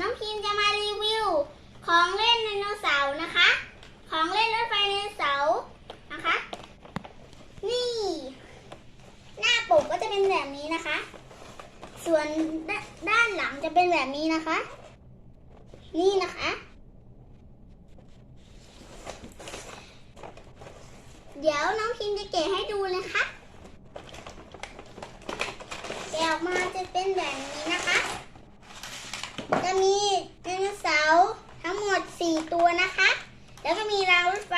น้องพิมจะมารีวิว ของเล่นไดโนเสาร์นะคะ ของเล่นรถไฟไดโนเสาร์นะคะ นี่ หน้าปกก็จะเป็นแบบนี้นะคะ ส่วนดด้านหลังจะเป็นแบบนี้นะคะ นี่นะคะ เดี๋ยวน้องพิมจะแกะให้ดูเลยค่ะแกะออกมาจะเป็นแบบนี้นะคะ จะมีไดโนเสาร์ทั้งหมด 4 ตัวนะคะ แล้วก็มีรางรถไฟ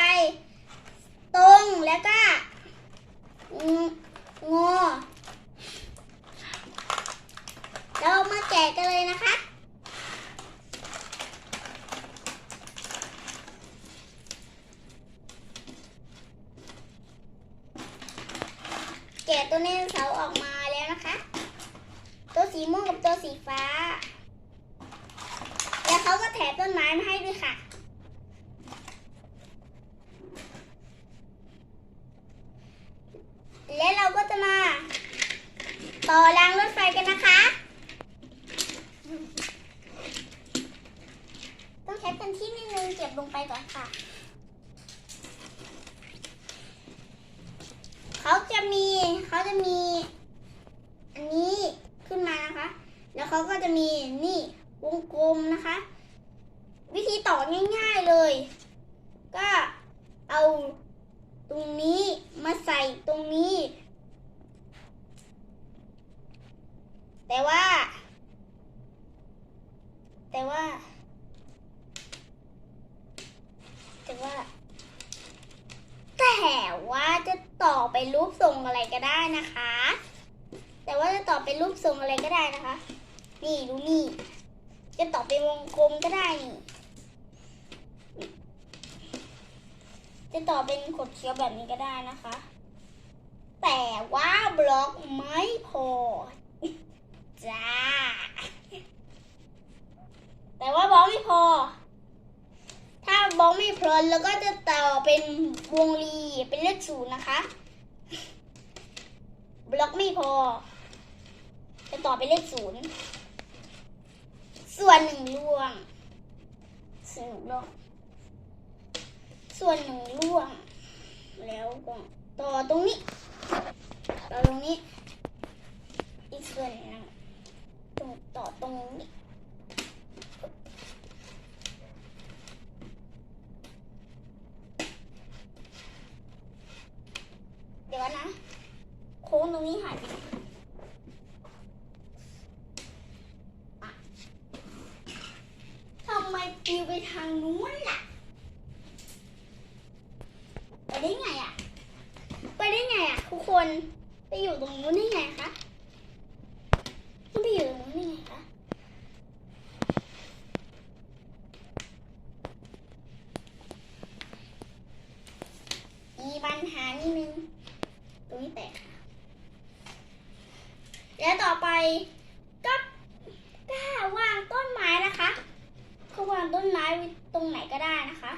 ตรงแล้วก็งงอเรามาแกะกันเลยนะคะ แกะ ตัวไดโนเสาออกมาแล้วนะคะ ตัวสีม่วงกับตัวสีฟ้า แล้วเขาก็แถมต้นไม้มาให้ด้วยค่ะ และเราก็จะมา ต่อรางรถไฟกันนะคะ ต้องใช้เป็นที่นิดนึงเก็บลงไปก่อนค่ะ เขาจะมีเขาจะมี อันนี้ขึ้นมานะคะ แล้วเขาก็จะมีนี่วงกลมนะคะ วิธีต่อง่าย ๆเลย ก็เอาตรงนี้มาใส่ตรงนี้ แต่ว่า แต่ว่า แต่ว่า แต่ว่าจะ ต่อไปนรูปทรงอะไรก็ได้นะคะ แต่ว่าจะต่อเป็นรูปทรงอะไรก็ได้นะคะ นี่ดูนี่ จะต่อเป็นวงกลมก็ได้นี่จะต่อเป็นขดเคี้ยวแบบนี้ก็ได้นะคะ แต่ว่าบล็อกไม่พอจ้า แต่ว่าบล็อกไม่พอ ถ้าบล็อกไม่พอแล้วก็จะต่อเป็นวงรีเป็นเลขศูนย์นะคะ บล็อกไม่พอ จะต่อไปเลขศูนย์ส่วนหนึ่งล่วงส่วนหนึ่งล่วง ส่วนหนึ่งล่วง แล้วก็ต่อตรงนี้ ต่อตรงนี้ อีกส่วนหนึ่งตรงต่อตรงนี้ เดี๋ยวนะ โค้งตรงนี้หายไปทำไมปลิวไปทางนู้นล่ะ ไปได้ไงอะ ไปได้ไงอะทุกคน ไปอยู่ตรงนู้นได้ไงคะไปอยู่ตรงนู้นได้ไงคะมีปัญหานิดนึงตรงนี้แตก แล้วต่อไปก็กล้าวางต้นไม้นะคะก็วางต้นไม้ตรงไหนก็ได้นะคะ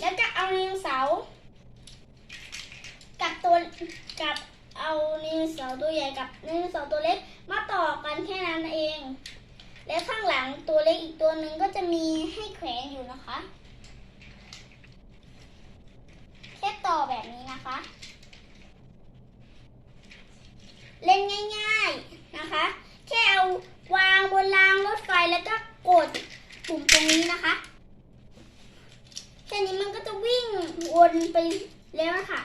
แล้วก็เอาไดโนเสากับตัวกับเอาไดโนเสาตัวใหญ่กับไดโนเสาตัวเล็กมาต่อกันแค่นั้นเอง และข้างหลังตัวเล็กอีกตัวหนึ่งก็จะมีให้แขวนอยู่นะคะแค่ต่อแบบนี้นะคะ เล่นง่าย ๆนะคะ แค่เอาวางบนรางรถไฟแล้วก็กดปุ่มตรงนี้นะคะแค่นี้มันก็จะวิ่งวนไปแล้วนะคะ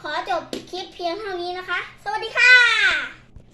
ขอจบคลิปเพียงเท่านี้นะคะ สวัสดีค่ะ